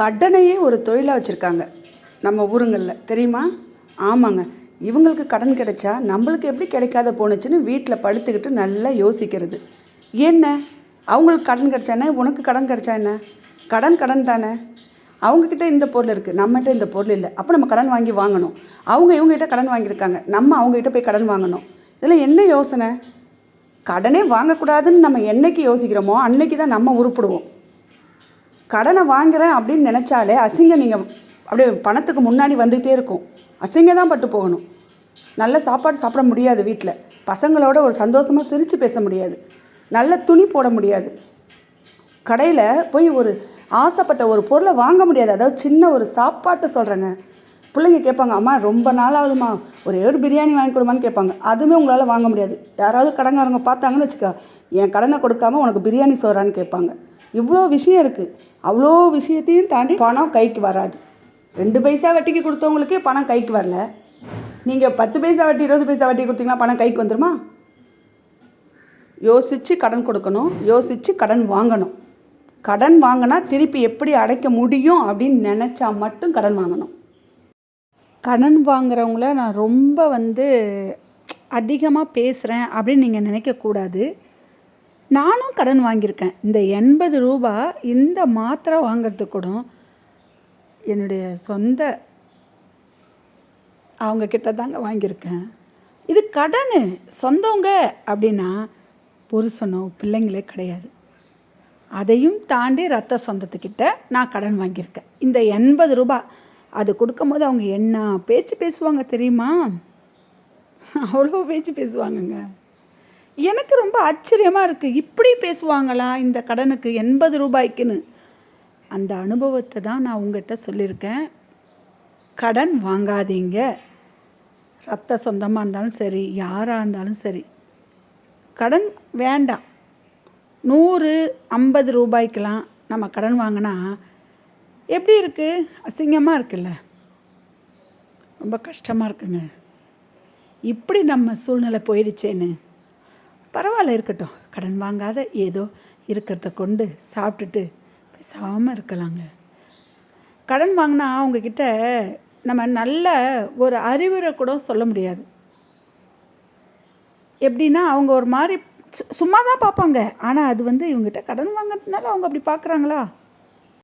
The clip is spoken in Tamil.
கடனையே ஒரு தொழிலாக வச்சுருக்காங்க. நம்ம ஊருங்களில். தெரியுமா? ஆமாங்க. இவங்களுக்கு கடன் கிடைச்சா நம்மளுக்கு எப்படி கிடைக்காத போணுச்சுன்னு வீட்டில் படுத்துக்கிட்டு நல்லா யோசிக்கிறது. என்ன? அவங்களுக்கு கடன் கிடைச்சா என்ன? உனக்கு கடன் கிடைச்சா என்ன? கடன் கடன் தானே? அவங்கக்கிட்ட இந்த பொருள் இருக்குது நம்மகிட்ட இந்த பொருள் இல்லை. அப்போ நம்ம கடன் வாங்கி வாங்கணும். அவங்க இவங்ககிட்ட கடன் வாங்கியிருக்காங்க. நம்ம அவங்ககிட்ட போய் கடன் வாங்கணும். இதில் என்ன யோசனை? கடனே வாங்கக்கூடாதுன்னு நம்ம என்னைக்கு யோசிக்கிறோமோ அன்னைக்கு தான் நம்ம உருப்பிடுவோம். கடனை வாங்குறேன் அப்படின்னு நினச்சாலே அசிங்கம் நீங்கள் அப்படியே பணத்துக்கு முன்னாடி வந்துகிட்டே இருக்கும். அசிங்கம் தான் பட்டு போகணும். நல்ல சாப்பாடு சாப்பிட முடியாது வீட்டில் பசங்களோட ஒரு சந்தோஷமாக சிரித்து பேச முடியாது. நல்ல துணி போட முடியாது. கடையில் போய் ஒரு ஆசைப்பட்ட ஒரு பொருளை வாங்க முடியாது. அதாவது சின்ன ஒரு சாப்பாட்டை சொல்கிறேங்க பிள்ளைங்க கேட்பாங்க அம்மா ரொம்ப நாளாகுதுமா ஒரே ஒரு பிரியாணி வாங்கி கொடுமான்னு கேட்பாங்க. அதுவுமே உங்களால் வாங்க முடியாது. யாராவது கடங்காரங்க பார்த்தாங்கன்னு வச்சுக்கோ. என் கடனை கொடுக்காம உனக்கு பிரியாணி சோறான்னு கேட்பாங்க. இவ்வளோ விஷயம் இருக்குது அவ்வளோ விஷயத்தையும் தாண்டி பணம் கைக்கு வராது. ரெண்டு பைசா வட்டிக்கு கொடுத்தவங்களுக்கே பணம் கைக்கு வரல. நீங்கள் பத்து பைசா வட்டி இருபது பைசா வட்டி கொடுத்தீங்கன்னா பணம் கைக்கு வந்துடுமா யோசித்து கடன் கொடுக்கணும். யோசித்து கடன் வாங்கணும். கடன் வாங்கினா திருப்பி எப்படி அடைக்க முடியும் அப்படின்னு நினச்சா மட்டும் கடன் வாங்கணும். கடன் வாங்குறவங்கள நான் ரொம்ப வந்து அதிகமாக பேசுகிறேன் அப்படின்னு நீங்கள் நினைக்கக்கூடாது. நானும் கடன் வாங்கியிருக்கேன். இந்த எண்பது ரூபா இந்த மாத்திரை வாங்குறதுக்கு கூட என்னுடைய சொந்த அவங்க கிட்ட தாங்க வாங்கியிருக்கேன். இது கடன் சொந்தவங்க அப்படின்னா புருஷனோ பிள்ளைங்களே கிடையாது. அதையும் தாண்டி ரத்த சொந்தத்துக்கிட்ட நான் கடன் வாங்கியிருக்கேன். இந்த எண்பது ரூபா அது கொடுக்கும்போது அவங்க என்ன பேச்சு பேசுவாங்க தெரியுமா? அவ்வளோ பேச்சு பேசுவாங்கங்க. எனக்கு ரொம்ப ஆச்சரியமாக இருக்குது இப்படி பேசுவாங்களா இந்த கடனுக்கு? எண்பது ரூபாய்க்குன்னு. அந்த அனுபவத்தை தான் நான் உங்ககிட்ட சொல்லியிருக்கேன். கடன் வாங்காதீங்க. ரத்த சொந்தமாக இருந்தாலும் சரி யாராக இருந்தாலும் சரி. கடன் வேண்டாம். நூறு ஐம்பது ரூபாய்க்கெலாம் நம்ம கடன் வாங்கினா எப்படி இருக்குது அசிங்கமாக இருக்குல்ல. ரொம்ப கஷ்டமாக இருக்குங்க. இப்படி நம்ம சூழ்நிலை போயிடுச்சேன்னு. பரவாயில்ல இருக்கட்டும். கடன் வாங்காத ஏதோ இருக்கிறத கொண்டு சாப்பிட்டுட்டு பேசாமல் இருக்கலாங்க. கடன் வாங்கினா அவங்கக்கிட்ட நம்ம நல்ல ஒரு அறிவுரை கூட சொல்ல முடியாது. எப்படின்னா அவங்க ஒரு மாதிரி சு- சும்மா தான் பார்ப்பாங்க. ஆனால் அது வந்து இவங்ககிட்ட கடன் வாங்குறதுனால அவங்க அப்படி பார்க்குறாங்களா?